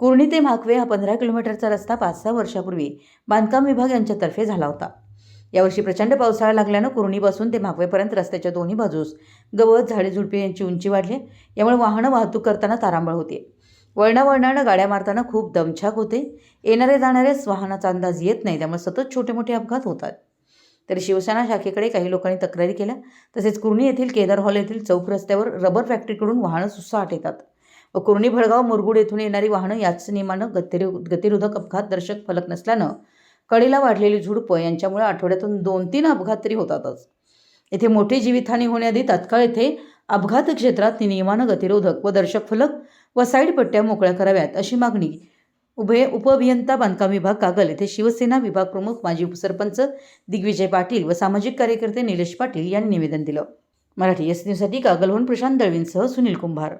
कुर्णी ते म्हाकवे हा पंधरा किलोमीटरचा रस्ता पाच सहा वर्षापूर्वी बांधकाम विभाग यांच्यातर्फे झाला होता. यावर्षी प्रचंड पावसाळा लागल्यानं कुर्णीपासून ते म्हाकवेपर्यंत रस्त्याच्या दोन्ही बाजूस गवत झाडे झुडपे यांची उंची वाढली यामुळे वाहनं वाहतूक करताना तारांबळ होते. वळणावळणानं गाड्या मारताना खूप दमछाक होते. येणारे जाणाऱ्याच वाहनाचा अंदाज येत नाही त्यामुळे सतत छोटे मोठे अपघात होतात. तरी शिवसेना शाखेकडे काही लोकांनी तक्रारी केल्या. तसेच कुर्णी येथील केदार हॉल येथील चौक रस्त्यावर रबर फॅक्टरीकडून वाहनं सुसाट येतात. कुर्णी भडगाव मुरगुड येथून येणारी वाहनं याच नियमानं गतिरो गतिरोधक अपघात दर्शक फलक नसल्यानं कडेला वाढलेली झुडपं यांच्यामुळे आठवड्यातून दोन तीन अपघात तरी होतातच. येथे मोठी जीवितहानी होण्याआधी तात्काळ येथे अपघात क्षेत्रात नियमानं गतिरोधक व दर्शक फलक व साईड पट्ट्या मोकळ्या कराव्यात अशी मागणी उभय उपअभियंता बांधकाम विभाग कागल येथे शिवसेना विभाग प्रमुख माजी उपसरपंच दिग्विजय पाटील व सामाजिक कार्यकर्ते निलेश पाटील यांनी निवेदन दिलं. मराठी एस न्यूजसाठी कागलहून प्रशांत दळवींसह सुनील कुंभार.